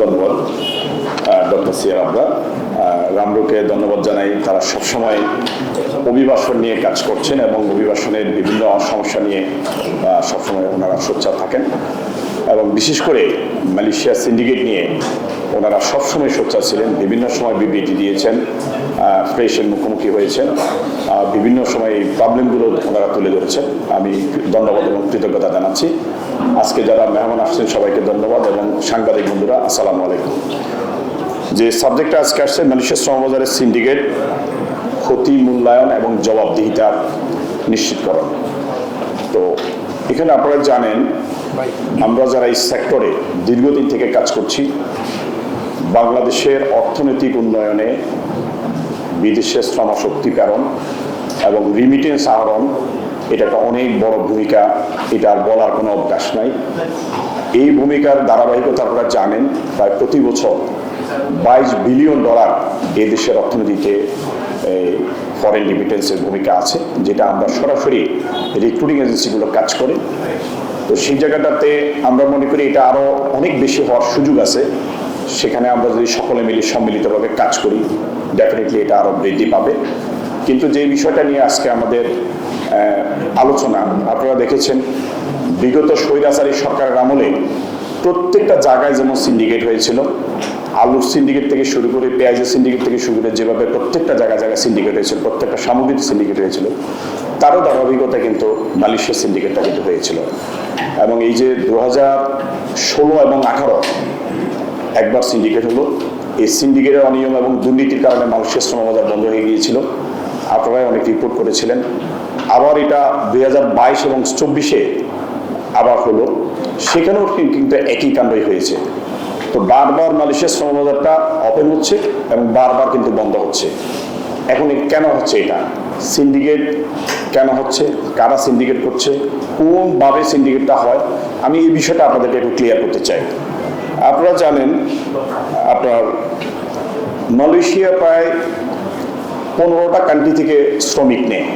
ধন্যবাদ। ডক্টর সিয়ার আবরা রামরুকে ধন্যবাদ জানাই। তারা সবসময় অভিবাসন নিয়ে কাজ করছেন এবং অভিবাসনের বিভিন্ন সমস্যা নিয়ে সবসময় ওনারা সোচ্চার থাকেন। এবং বিশেষ করে মালয়েশিয়া সিন্ডিকেট নিয়ে ওনারা সবসময় সোচ্চার ছিলেন। বিভিন্ন সময় বিবৃতি দিয়েছেন প্রেসের মুখোমুখি হয়েছেন। বিভিন্ন সময় এই প্রবলেমগুলো ওনারা তুলে ধরেছেন। আমি ধন্যবাদ এবং কৃতজ্ঞতা জানাচ্ছি। আজকে যারা মেহমান আসছেন, সবাইকে ধন্যবাদ এবং সাংবাদিক বন্ধুরা, আসসালামু আলাইকুম। যে সাবজেক্টটা আজকে আসছে মালয়েশিয়া শ্রমবাজারের সিন্ডিকেট ক্ষতি, মূল্যায়ন এবং জবাবদিহিতা নিশ্চিতকরণ। তো এখানে আপনারা জানেন, আমরা যারা এই সেক্টরে দীর্ঘদিন থেকে কাজ করছি, বাংলাদেশের অর্থনৈতিক উন্নয়নে বিদেশের শ্রমশক্তি এবং রিমিটেন্স আহরণ এটা একটা অনেক বড় ভূমিকা, এটা আর বলার কোনো অবকাশ নাই। এই ভূমিকার ধারাবাহিকতা আপনারা জানেন, প্রায় প্রতি বছর বাইশ বিলিয়ন ডলার এ দেশের অর্থনীতিতে ফরেন রিমিটেন্সের ভূমিকা আছে, যেটা আমরা সরাসরি রিক্রুটিং এজেন্সিগুলো কাজ করে। তো সেই জায়গাটাতে আমরা মনে করি এটা আরও অনেক বেশি হওয়ার সুযোগ আছে। সেখানে আমরা যদি সকলে মিলে সম্মিলিতভাবে কাজ করি ডেফিনেটলি এটা আরও বৃদ্ধি পাবে। কিন্তু যে বিষয়টা নিয়ে আজকে আমাদের আলোচনা। আপনারা দেখেছেন, বিগত স্বৈরাচারী সরকারের আমলে প্রত্যেকটা জায়গায় যেমন সিন্ডিকেট হয়েছিল, আলুর সিন্ডিকেট থেকে শুরু করে পেঁয়াজের সিন্ডিকেট থেকে শুরু করে যেভাবে প্রত্যেকটা জায়গায় জায়গায় সিন্ডিকেট হয়েছিল, প্রত্যেকটা সামগ্রিক সিন্ডিকেট হয়েছিল, তারও ধারাবাহিকতা কিন্তু মালয়েশিয়ার সিন্ডিকেটটা কিন্তু হয়েছিল। এবং এই যে দু হাজার ষোলো এবং আঠারো, একবার সিন্ডিকেট হলো, এই সিন্ডিকেটের অনিয়ম এবং দুর্নীতির কারণে মানুষের শ্রমবাজার বন্ধ হয়ে গিয়েছিল। আপনারাই অনেক রিপোর্ট করেছিলেন। আবার এটা দুই হাজার বাইশ এবং চব্বিশে আবার হলো। সেখানেও কিন্তু একই কাণ্ডই হয়েছে। তো বারবার মালয়েশিয়ার শ্রমবাজারটা ওপেন হচ্ছে এবং বারবার কিন্তু বন্ধ হচ্ছে। এখন কেন হচ্ছে এটা? সিন্ডিকেট কেন হচ্ছে? কারা সিন্ডিকেট করছে? কোনভাবে সিন্ডিকেটটা হয়? আমি এই বিষয়টা আপনাদেরকে একটু ক্লিয়ার করতে চাই। আপনারা জানেন, আপনার মালয়েশিয়া প্রায় পনেরোটা কান্ট্রি থেকে শ্রমিক নেয়।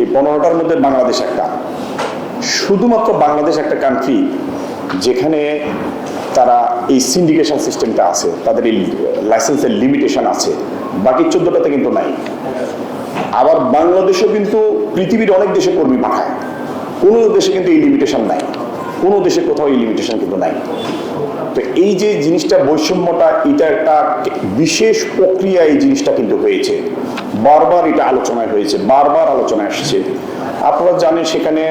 এই পনেরোটার মধ্যে বাংলাদেশ একটা। শুধুমাত্র বাংলাদেশ একটা কান্ট্রি যেখানে তারা এই সিন্ডিকেশন সিস্টেমটা আছে, তাদের এই লাইসেন্সের লিমিটেশন আছে, বাকি চোদ্দটাতে কিন্তু নাই। আবার বাংলাদেশও কিন্তু পৃথিবীর অনেক দেশে কর্মী পাঠায়। কোনো দেশে কিন্তু এই লিমিটেশন নাই। কোনো দেশে কোথাও এই লিমিটেশন কিন্তু নাই। তো এই যে জিনিসটা বৈষম্যটা, এটা একটা বিশেষ প্রক্রিয়া এই জিনিসটা কিন্তু হয়েছে। বারবার এটা আলোচনায় হয়েছে, বারবার আলোচনায় আসছে। আপনারা জানেন সেখানে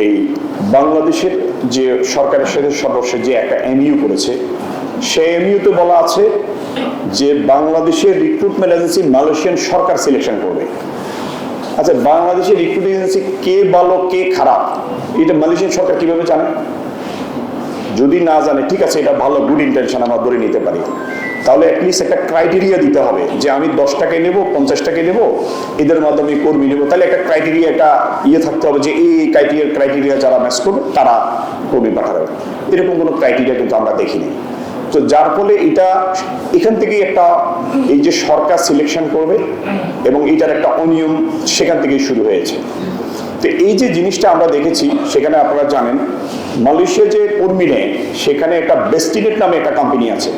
এই বাংলাদেশের যে সরকারের সাথে সদস্য যে একটা এমইউ করেছে, সেই এমইউতে বলা আছে যে বাংলাদেশের রিক্রুটমেন্ট এজেন্সি মালয়েশিয়ান সরকার সিলেকশন করবে। আচ্ছা বাংলাদেশের রিক্রুটিং এজেন্সি কে ভালো, কে খারাপ? এটা মালয়েশিয়ান সরকার কীভাবে জানে? যদি না জানে, ঠিক আছে, এটা ভালো গুড ইন্টেনশন আমরা ধরে নিতে পারি। তাহলে অ্যাটলিস্ট একটা ক্রাইটেরিয়া দিতে হবে যে আমি দশ টাকায় নেব পঞ্চাশ টাকায় নেব, এদের মাধ্যমে কর্মী নেব। তাহলে একটা ক্রাইটেরিয়া একটা ইয়ে থাকতে হবে যে এই ক্রাইটেরিয়া ক্রাইটেরিয়া যারা ম্যাচ করবে, তারা কর্মী পাঠাবে। এরকম কোনো ক্রাইটেরিয়া কিন্তু আমরা দেখিনি। তো যার ফলে এটা, এখান থেকেই একটা, এই যে সরকার সিলেকশন করবে, এবং এটার একটা অনিয়ম সেখান থেকেই শুরু হয়েছে। তো এই যে জিনিসটা আমরা দেখেছি, সেখানে আপনারা জানেন, মালয়েশিয়া যে কর্মী নেয়, সেখানে একটা বেস্টিনেট নামে একটা কোম্পানি আছে।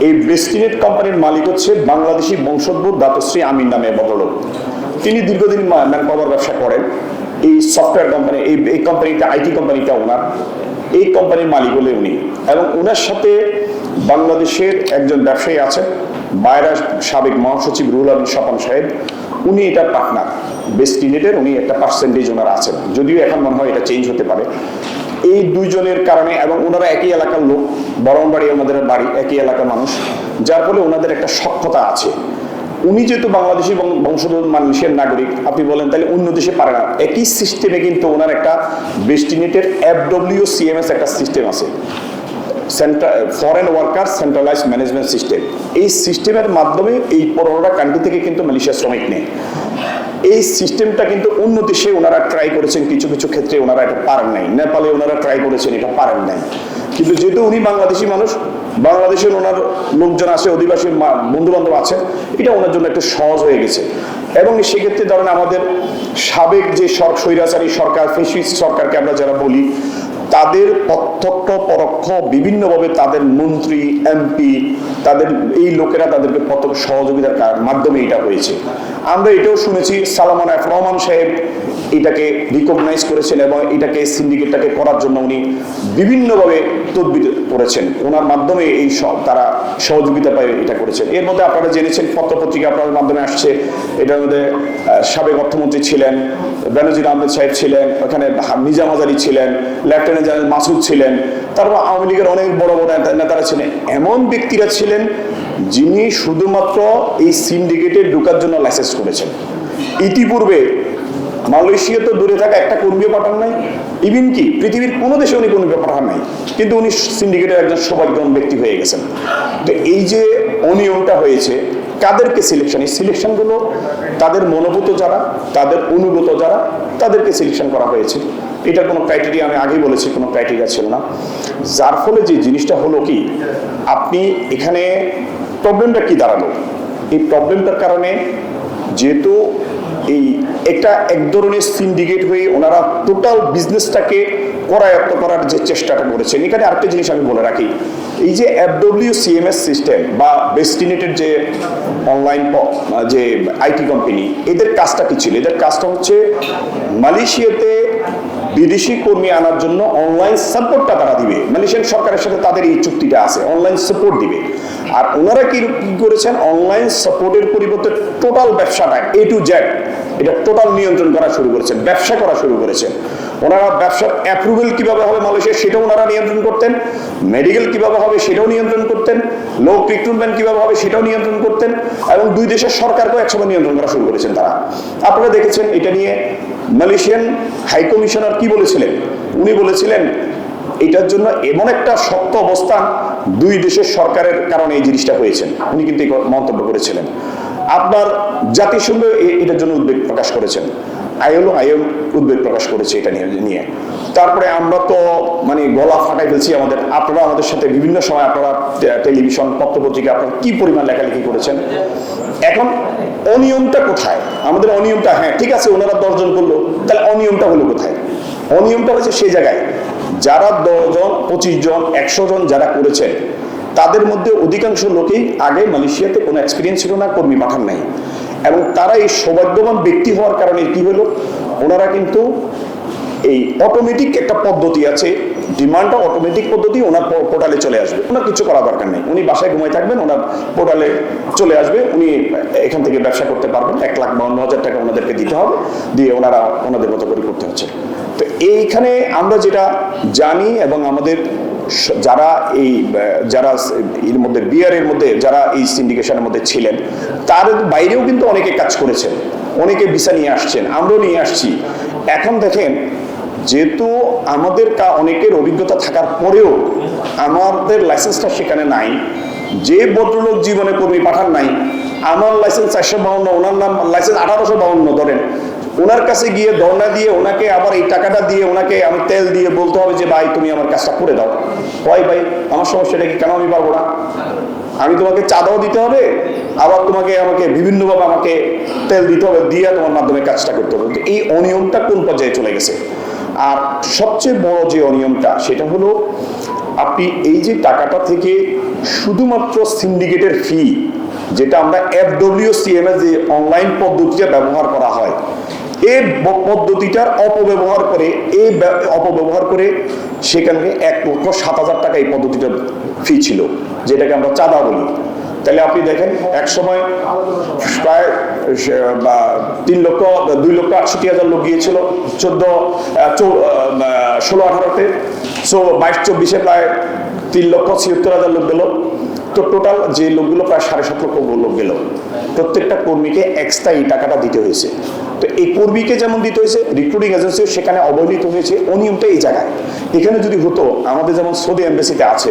এই বেস্টিনেট কোম্পানির মালিক হচ্ছে বাংলাদেশি বংশোদ্ভূত দাতশ্রী আমিন নামে ভদ্রলোক। তিনি দীর্ঘদিন ম্যান পাওয়ার ব্যবসা করেন। এই সফটওয়্যার কোম্পানি এই এই কোম্পানিটা আইটি কোম্পানিটা ওনার। এই কোম্পানির মালিক হলে উনি। এবং ওনার সাথে বাংলাদেশের একজন ব্যবসায়ী আছেন বায়রা সাবেক মহাসচিব রুহুল আমিন স্বপন সাহেব। উনি এটা পার্টনার। বেস্ট বেস্টিনেটের উনি একটা পার্সেন্টেজ ওনার আছেন। যদিও এখন মনে হয় এটা চেঞ্জ হতে পারে। এই দুইজনের কারণে এবং ওনারা একই এলাকার লোক বরং বাড়ি ওনাদের বাড়ি, একই এলাকার মানুষ, যার ফলে ওনাদের একটা সক্ষতা আছে। উনি যেহেতু বাংলাদেশি বংশোদ্ভূত মানুষের নাগরিক, আপনি বলেন তাহলে অন্য দেশে পারে না। একই সিস্টেমে কিন্তু ওনার একটা বেস্টিনেটের F W C M S একটা সিস্টেম আছে। Central foreign worker centralize management system এই সিস্টেমের মাধ্যমে এই পনেরোটা কান্ট্রি থেকে কিন্তু মালয়েশিয়া শ্রমিক নেয়। এই সিস্টেমটা কিন্তু অন্য দেশে ওনারা ট্রাই করেছেন, কিছু কিছু ক্ষেত্রে ওনারা এটা পারেন নাই। নেপালে ওনারা ট্রাই করেছেন, এটা পারেন নাই। কিন্তু যেহেতু উনি বাংলাদেশি মানুষ, বাংলাদেশের ওনার লোকজন আছে, অধিবাসী বন্ধু বান্ধব আছে এটা ওনার জন্য একটু সহজ হয়ে গেছে। এবং সেক্ষেত্রে ধরেন আমাদের সাবেক যে সরকার, ফেসিস্ট সরকারকে আমরা যারা বলি তাদের প্রত্যক্ষ, পরোক্ষ, বিভিন্নভাবে তাদের মন্ত্রী, এমপি, তাদের এই লোকেরা তাদেরকে প্রত্যক্ষ সহযোগিতার মাধ্যমে এটা হয়েছে। আমরা এটাও শুনেছি সালামান এফ রহমান সাহেব এটাকে রিকগনাইজ করেছেন এবং এটাকে সিন্ডিকেটটাকে করার জন্য উনি বিভিন্নভাবে তদবির করেছেন। ওনার মাধ্যমে এই সব তারা সহযোগিতা পায় এটা করেছেন। এর মধ্যে আপনারা জেনেছেন, পত্রপত্রিকা আপনাদের মাধ্যমে আসছে। এটার মধ্যে সাবেক অর্থমন্ত্রী ছিলেন বেনজির আহমেদ সাহেব ছিলেন, ওখানে হা- নিজাম আজারি ছিলেন, লেফটেন্যান্ট জেনারেল মাসুদ ছিলেন, তারপর আওয়ামী লীগের অনেক বড় বড় নেতারা ছিলেন। এমন ব্যক্তিরা ছিলেন যিনি শুধুমাত্র এই সিন্ডিকেটে ঢোকার জন্য লাইসেন্স করেছেন। ইতিপূর্বে মালয়েশিয়া তো দূরে থাকা একটা কর্মীও পাঠান নাই। ইভিন কি, পৃথিবীর কোনো দেশে উনি কর্মী পাঠান নাই। কিন্তু উনি সিন্ডিকেটের একজন সৌভাগ্যবান ব্যক্তি হয়ে গেছেন। তো এই যে অনিয়মটা হয়েছে, কাদেরকে সিলেকশন এই সিলেকশনগুলো তাদের মনোভূত যারা, তাদের অনুগত যারা, তাদেরকে সিলেকশন করা হয়েছে। এটার কোনো ক্রাইটেরিয়া আমি আগেই বলেছি, কোনো ক্রাইটেরিয়া ছিল না। যার ফলে যে জিনিসটা হলো কি, আপনি এখানে প্রবলেমটা কি দাঁড়াল? এই প্রবলেমটার কারণে যেহেতু এই একটা এক ধরনের সিন্ডিকেট হয়ে ওনারা টোটাল বিজনেসটাকে করায়ত্ত করার যে চেষ্টাটা করেছেন, এখানে আরেকটা জিনিস আমি বলে রাখি। এই যে এফডব্লিউ সিএমএস সিস্টেম বা বেস্টিনেটের যে অনলাইন যে আইটি কোম্পানি এদের কাজটা কি ছিল? এদের কাজটা হচ্ছে মালয়েশিয়াতে বিদেশি কর্মী আনার জন্য অনলাইন সাপোর্টটা তারা দিবে। মালয়েশিয়ান সরকারের সাথে তাদের এই চুক্তিটা আছে অনলাইন সাপোর্ট দিবে। আর ওনারা কি করেছেন? অনলাইন সাপোর্টের পরিবর্তে টোটাল ব্যবসাটা এ টু জেড এটা টোটাল নিয়ন্ত্রণ করা শুরু করেছেন, ব্যবসা করা শুরু করেছেন। ওনারা ব্যবসার অ্যাপ্রুভেল কীভাবে হবে মালয়েশিয়া সেটাও ওনারা নিয়ন্ত্রণ করতেন মেডিকেল কীভাবে হবে সেটাও নিয়ন্ত্রণ করতেন লোক রিক্রুটমেন্ট কীভাবে হবে সেটাও নিয়ন্ত্রণ করতেন, এবং দুই দেশের সরকারকেও একসময় নিয়ন্ত্রণ করা শুরু করেছেন তারা। আপনারা দেখেছেন এটা নিয়ে মালয়েশিয়ান হাইকমিশনার কি বলেছিলেন? উনি বলেছিলেন, এটার জন্য এমন একটা শক্ত অবস্থা দুই দেশের সরকারের কারণে এই জিনিসটা হয়েছে। উনি কিন্তু মন্তব্য করেছিলেন। আপনার জাতিসংঘ এটার জন্য উদ্বেগ প্রকাশ করেছেন। আইএলও, আইএম উদ্বেগ প্রকাশ করেছে এটা নিয়ে। তারপরে আমরা তো মানে গলা ফাটাই ফেলছি আমাদের। আপনারা আমাদের সাথে বিভিন্ন সময় আপনারা টেলিভিশন, পত্রপত্রিকা, আপনারা কি পরিমাণ লেখালেখি করেছেন? এখন অনিয়মটা কোথায়? আমাদের অনিয়মটা হ্যাঁ ঠিক আছে, ওনারা দশজন করল, তাহলে অনিয়মটা হলো কোথায়? অনিয়মটা হচ্ছে সেই জায়গায়। যারা দশজন পঁচিশ জন একশো জন যারা করেছেন, তাদের মধ্যে অধিকাংশ লোকেই আগে মালয়েশিয়াতে কোনো এক্সপিরিয়েন্স ছিল না, কর্মী পাঠান নাই। এবং তারা এই সৌভাগ্যবান ব্যক্তি হওয়ার কারণে কি হলো? ওনারা কিন্তু এই অটোমেটিক একটা পদ্ধতি আছে। ডিমান্ডটা অটোমেটিক পদ্ধতি, ওনার পোর্টালে চলে আসবে। ওনার কিছু করা দরকার নেই। উনি বাসায় ঘুমাই থাকবেন, ওনার পোর্টালে চলে আসবে। উনি এখান থেকে ব্যবসা করতে পারবেন। এক লাখ বাউন্ন হাজার টাকা ওনাদেরকে দিতে হবে। দিয়ে ওনারা ওনাদের মতো করে করতে হচ্ছে। তো এইখানে আমরা যেটা জানি এবং আমাদের যারা এই যারা এর মধ্যে বিয়ারের মধ্যে যারা এই সিন্ডিকেশনের মধ্যে ছিলেন, তার বাইরেও কিন্তু অনেকে কাজ করেছেন। অনেকে ভিসা নিয়ে আসছেন। আমরাও নিয়ে আসছি। এখন দেখেন যেহেতু আমাদের কা- অনেকের অভিজ্ঞতা থাকার পরেও আমাদের লাইসেন্সটা সেখানে নাই, যে ভদ্রলোক জীবনে কর্মী পাঠান নাই, আমার লাইসেন্স চারশো বাউন্ন, ওনার নাম লাইসেন্স আঠারোশো বাউন্ন, ধরেন। ওনার কাছে গিয়ে ধর্ণা দিয়ে ওনাকে আবার এই টাকাটা দিয়ে ওনাকে আমি তেল দিয়ে বলতে হবে যে, ভাই, তুমি আমার কাজটা করে দাও। হয় ভাই, আমার সমস্যাটা কি? কেন আমি পারব না? আমি তোমাকে চাঁদাও দিতে হবে, আবার তোমাকে আমাকে বিভিন্নভাবে আমাকে তেল দিতে হবে, দিয়ে তোমার মাধ্যমে কাজটা করতে হবে। এই অনিয়মটা কোন পর্যায়ে চলে গেছে? আর সবচেয়ে বড় যে অনিয়মটা, সেটা হলো আপনি এই যে টাকাটা থেকে শুধুমাত্র সিন্ডিকেটের ফি যেটা আমরা এফডব্লিউ সিএমএস যে অনলাইন পদ্ধতিটা ব্যবহার করা হয়, এই পদ্ধতিটার অপব্যবহার করে, এই ব্য- অপব্যবহার করে সেখানে এক লক্ষ সাত হাজার টাকা এই পদ্ধতিটার ফি ছিল, যেটাকে আমরা চাঁদা বলি। তাহলে আপনি দেখেন, এক সময় প্রায় তিন লক্ষ, দুই লক্ষ আটষট্টি হাজার লোক গিয়েছিল, চোদ্দ ষোলো, আঠারোতে। সো বাইশ, চব্বিশে প্রায় তিন লক্ষ ছিয়াত্তর হাজার লোক গেল। তো টোটাল যে লোকগুলো প্রায় সাড়ে সাত লক্ষ লোক গেল। প্রত্যেকটা কর্মীকে এক্সট্রা এই টাকাটা দিতে হয়েছে। তো এই কর্মীকে যেমন দিতে হয়েছে রিক্রুটিং এজেন্সিও সেখানে অবহেলিত হয়েছে অনিয়মটা এই জায়গায়। এখানে যদি হতো, আমাদের যেমন সৌদি এম্বাসিতে আছে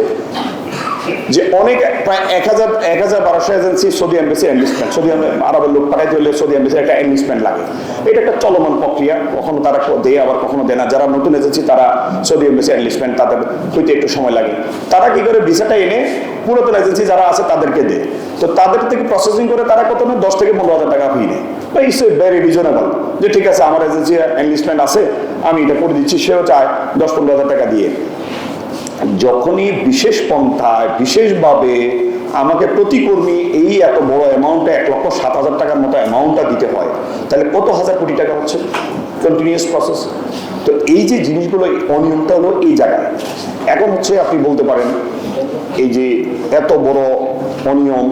যে অনেক প্রায় এক হাজার এক হাজার বারোশো agency Saudi embassy enlistment Saudi আরবের লোক পাঠাইতে হলে সৌদি এম্বাসির একটা এনলিস্টমেন্ট লাগে। এটা একটা চলমান প্রক্রিয়া, কখনো তারা দেয়, আবার কখনো দেয় না। যারা নতুন এজেন্সি, তারা সৌদি এম্বাসি এনলিস্টমেন্ট তাদের হইতে একটু সময় লাগে। তারা কি করে ভিসাটা এনে পুরাতন এজেন্সি যারা আছে, তাদেরকে দেয়। তো তাদের থেকে প্রসেসিং করে তারা কত নেয় দশ থেকে পনেরো হাজার টাকা ফি নেয়। ইটস এ ভেরি রিজনেবল যে ঠিক আছে, আমার এজেন্সি এনলিস্টমেন্ট আছে, আমি এটা করে দিচ্ছি, সেও চায় দশ পনেরো হাজার টাকা দিয়ে। যখনই বিশেষ পন্থায়, বিশেষভাবে আমাকে প্রতি কর্মী এই এত বড় অ্যামাউন্টে এক লক্ষ সাত হাজার টাকার মতো অ্যামাউন্টটা দিতে হয়, তাহলে কত হাজার কোটি টাকা হচ্ছে? কন্টিনিউয়াস প্রসেস তো এই যে জিনিসগুলো অনিয়মটা হলো এই জায়গায়। এখন হচ্ছে আপনি বলতে পারেন, এই যে এত বড় অনিয়ম,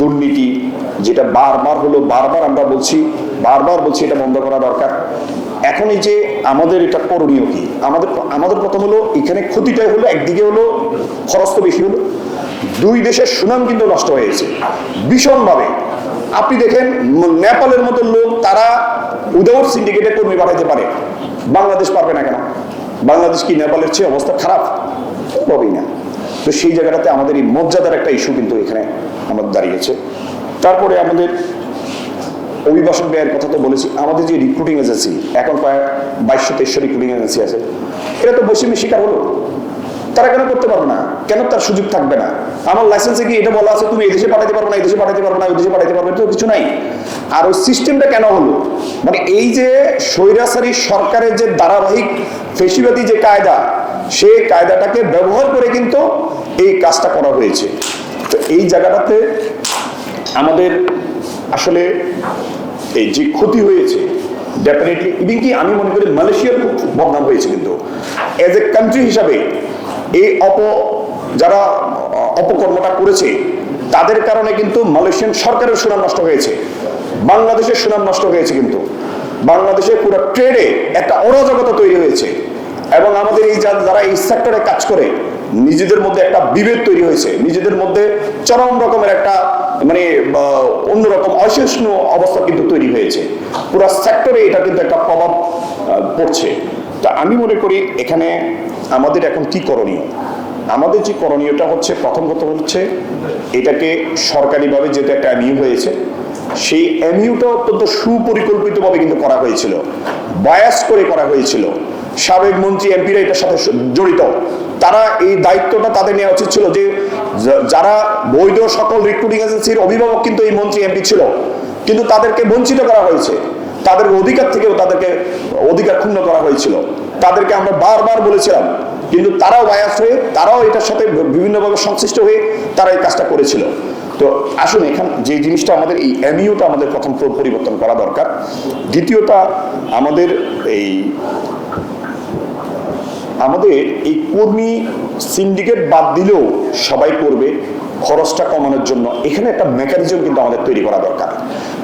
দুর্নীতি, যেটা বারবার হলো, বারবার আমরা বলছি, বারবার বলছি এটা বন্ধ করা দরকার। এখন এই যে আমাদের এটা করণীয় কি? আমাদের আমাদের প্রথম হলো, এখানে ক্ষতিটাই হলো, একদিকে হলো খরচ তো বেশি হলো। দুই দেশের সুনাম কিন্তু নষ্ট হয়েছে ভীষণভাবে। আপনি দেখেন নেপালের মতো লোক, তারা উইদাউট সিন্ডিকেটে কর্মী পাঠাতে পারে। বাংলাদেশ পারবে না কেন? বাংলাদেশ কি নেপালের চেয়ে অবস্থা খারাপ? হবেই না। তো সেই জায়গাটাতে আমাদের এই মর্যাদার একটা ইস্যু কিন্তু এখানে আমাদের দাঁড়িয়েছে। তারপরে আমাদের অভিবাসন ব্যয়ের কথা তো বলেছি, আমাদের যে রিক্রুটিং এজেন্সি এখন প্রায় বাইশশো, তেইশশো রিক্রুটিং এজেন্সি আছে এটা তো বৈষম্যের শিকার হলো। তারা কেন করতে পারবে না? কেন তার সুযোগ থাকবে না? আমার লাইসেন্সে কি এটা বলা আছে, তুমি এই দেশে পাঠাতে পারবে না এই দেশে পাঠাতে পারবে না, ওই দেশে পাঠাতে পারবে তো কিছু নাই। আর ওই সিস্টেমটা কেন হলো? মানে এই যে স্বৈরাচারী সরকারের যে ধারাবাহিক ফেসিবাদী যে কায়দা, সেই কায়দাটাকে ব্যবহার করে কিন্তু এই কাজটা করা হয়েছে। তো এই জায়গাটাতে আমাদের আসলে এই যে ক্ষতি হয়েছে ডেফিনেটলি ইভিন কি আমি মনে করি মালয়েশিয়ার খুব বদনাম হয়েছে কিন্তু। এজ এ কান্ট্রি হিসাবে, এই অপ, যারা অপকর্মটা করেছে, তাদের কারণে কিন্তু মালয়েশিয়ান সরকারের সুনাম নষ্ট হয়েছে। বাংলাদেশের সুনাম নষ্ট হয়েছে কিন্তু। বাংলাদেশের পুরো ট্রেডে একটা অরাজকতা তৈরি হয়েছে। এবং আমাদের এই যারা এই সেক্টরে কাজ করে, নিজেদের মধ্যে একটা বিভেদ তৈরি হয়েছে। নিজেদের মধ্যে চরম রকমের একটা মানে অন্যরকম অসহিষ্ণু অবস্থা কিন্তু তৈরি হয়েছে। পুরো সেক্টরে এটা কিন্তু একটা প্রভাব পড়ছে। তা আমি মনে করি এখানে আমাদের এখন কি করণীয়? আমাদের যে করণীয়টা হচ্ছে, প্রথম কথা হচ্ছে, এটাকে সরকারিভাবে যেটা একটা নিয়োগ হয়েছে, সেই এমইউটা অত্যন্ত সুপরিকল্পিতভাবে কিন্তু করা হয়েছিল। বায়াস করে করা হয়েছিল। সাবেক মন্ত্রী এমপিরা এটার সাথে জড়িত। তারা এই দায়িত্বটা তাদের নেওয়া উচিত ছিল যে যারা বৈধ সকল রিক্রুটিং এজেন্সির অভিভাবক কিন্তু এই মন্ত্রী এমপি ছিল, কিন্তু তাদেরকে বঞ্চিত করা হয়েছে। তাদের অধিকার থেকেও তাদেরকে অধিকার ক্ষুণ্ণ করা হয়েছিল। তাদেরকে আমরা বারবার বলেছিলাম, কিন্তু তারাও বায়াস হয়ে, তারাও এটার সাথে বিভিন্নভাবে সংশ্লিষ্ট হয়ে তারা এই কাজটা করেছিল। তো আসুন এখান, যে জিনিসটা আমাদের, এই এমইউটা আমাদের প্রথম পরিবর্তন করা দরকার। দ্বিতীয়টা আমাদের এই আমাদের এই কর্মী সিন্ডিকেট বাদ দিলেও সবাই করবে, খরচটা কমানোর জন্য। এখানে একটা মেকানিজম কিন্তু আমাদের তৈরি করা দরকার।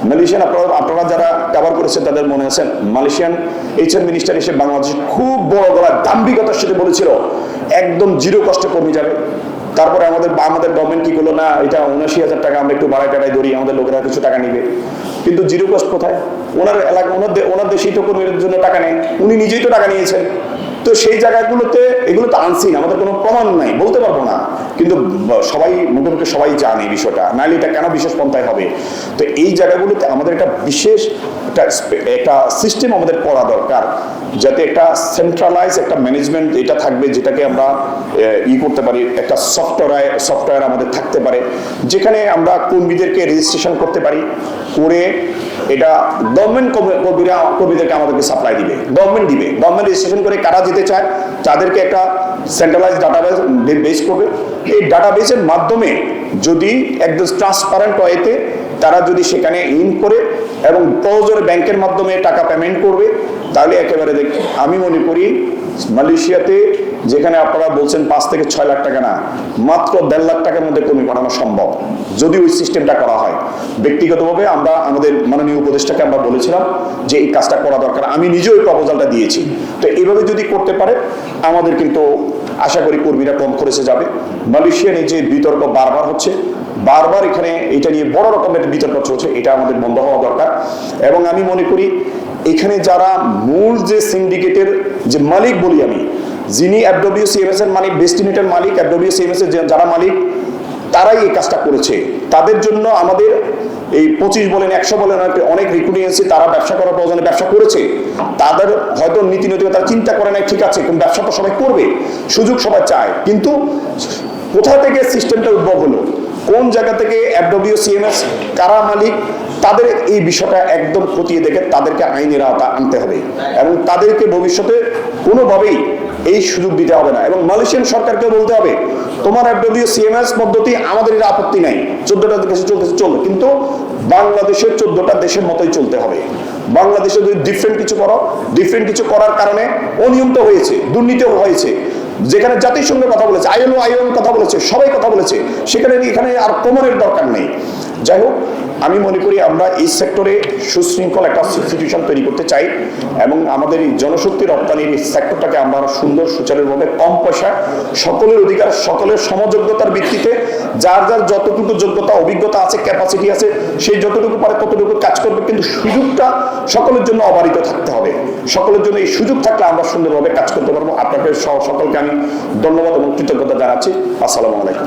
মালয়েশিয়ান আপনারা আপনারা যারা কাভার করেছেন, তাদের মনে আছেন মালয়েশিয়ান এইচএম মিনিস্টার এসে বাংলাদেশে খুব বড় গলায় দাম্ভিকতার সাথে বলেছিল, একদম জিরো কষ্টে কর্মী যাবে। তারপরে আমাদের আমাদের গভর্নমেন্ট কি করল, না, এটা উনাশি হাজার টাকা, আমরা একটু বাড়ায় টাড়ায় ধরি, আমাদের লোকেরা কিছু টাকা নিবে। কিন্তু জিরো কস্ট কোথায়? ওনার এলাকা ওনার ওনার দেশেই তো কর্মীদের জন্য টাকা নেই। উনি নিজেই তো টাকা নিয়েছেন। তো সেই জায়গাগুলোতে এগুলো তো আনসিন আমাদের কোনো প্রমাণ নাই, বলতে পারব না। কিন্তু সবাই, মোটামুটি সবাই জানে বিষয়টা। নাহলে এটা কেন বিশেষ পন্থায় হবে? তো এই জায়গাগুলোতে আমাদের একটা বিশেষ একটা একটা সিস্টেম আমাদের করা দরকার, যাতে একটা সেন্ট্রালাইজ একটা ম্যানেজমেন্ট এটা থাকবে, যেটাকে আমরা ই করতে পারি, একটা সফটওয়্যার সফটওয়্যার আমাদের থাকতে পারে। যেখানে আমরা কর্মীদেরকে রেজিস্ট্রেশন করতে পারি, করে এটা গভর্নমেন্ট কর্মীরা কর্মীদেরকে আমাদেরকে সাপ্লাই দিবে। গভর্নমেন্ট দিবে। গভর্নমেন্ট রেজিস্ট্রেশন করে কারা যেতে চায়, তাদেরকে একটা সেন্ট্রালাইজ ডাটাবেস বেস করবে। এই ডাটাবেসের মাধ্যমে যদি একদম ট্রান্সপারেন্ট ওয়েতে তারা যদি সেখানে ইন করে এবং প্রয়োজনে ব্যাংকের মাধ্যমে টাকা পেমেন্ট করবে, তাহলে একেবারে দেখ আমি মনে করি মালয়েশিয়াতে যেখানে আপনারা বলছেন পাঁচ থেকে ছয় লাখ টাকা না, মাত্র দেড় লাখ টাকার মধ্যে কর্মী পাঠানো সম্ভব। যদি ওই সিস্টেমটা করা হয়। ব্যক্তিগতভাবে আমরা আমাদের মাননীয় উপদেষ্টাকে আমরা বলেছিলাম যে এই কাজটা করা দরকার। আমি নিজেও এই প্রপোজালটা দিয়েছি। তো এইভাবে যদি করতে পারে, আমাদের কিন্তু আশা করি কর্মীরা কম খরচে যাবে। মালয়েশিয়ান এই যে বিতর্ক বারবার হচ্ছে, বারবার এখানে এটা নিয়ে বড় রকমের বিতর্ক চলছে, এটা আমাদের বন্ধ হওয়া দরকার। এবং আমি মনে করি, এখানে যারা মূল যে সিন্ডিকেটের যে মালিক বলি আমি যিনি এফডব্লিউ সিএমএস এর মালিক বেস্টিনেটের মালিক এফডব্লিউ সিএমএস এর যারা মালিক, তারাই এই কাজটা করেছে। তাদের জন্য আমাদের এই পঁচিশ বলেন, একশো বলেন, অনেক- রিক্রুটিং এজেন্সি তারা ব্যবসা করার প্রয়োজনে ব্যবসা করেছে। তাদের হয়তো নীতি নৈতিকতা তারা চিন্তা করে নাই, ঠিক আছে কিন্তু ব্যবসা তো সবাই করবে, সুযোগ সবাই চায়। কিন্তু কোথা থেকে সিস্টেমটা উদ্ভব হলো? কোন জায়গা থেকে এফডব্লিউ সিএমএস কারা মালিক? তাদের এই বিষয়টা একদম খতিয়ে দেখে তাদেরকে আইনের আওতা আনতে হবে। এবং তাদেরকে ভবিষ্যতে কোনোভাবেই এই সুযোগ দিতে হবে না। এবং মালয়েশিয়ান সরকারকে বলতে হবে, তোমার এফডব্লিউ সিএমএস পদ্ধতি আমাদের এর আপত্তি নাই। চোদ্দটা দেশে চলতেছে, চলবে। কিন্তু বাংলাদেশের চোদ্দটা দেশের মতোই চলতে হবে। বাংলাদেশে যদি ডিফারেন্ট কিছু করো ডিফারেন্ট কিছু করার কারণে অনিয়মটা হয়েছে, দুর্নীতিও হয়েছে। যেখানে জাতির সঙ্গে কথা বলেছে, আইএলও আইএম কথা বলেছে, সবাই কথা বলেছে, সেখানে এখানে আর প্রমাণের দরকার নেই। যাই হোক, আমি মনে করি আমরা এই সেক্টরে সুশৃঙ্খল একটা সিচুয়েশন তৈরি করতে চাই এবং আমাদের এই জনশক্তি রপ্তানির এই সেক্টরটাকে আমরা সুন্দর সুচারুভাবে কম পয়সা, সকলের অধিকার, সকলের সমযোগ্যতার ভিত্তিতে যার যার যতটুকু যোগ্যতা, অভিজ্ঞতা আছে ক্যাপাসিটি আছে, সেই যতটুকু পারে ততটুকু কাজ করবে। কিন্তু সুযোগটা সকলের জন্য অবারিত থাকতে হবে। সকলের জন্য এই সুযোগ থাকলে আমরা সুন্দরভাবে কাজ করতে পারব। আপনাকে সকলকে আমি ধন্যবাদ এবং কৃতজ্ঞতা জানাচ্ছি। আসসালামু আলাইকুম।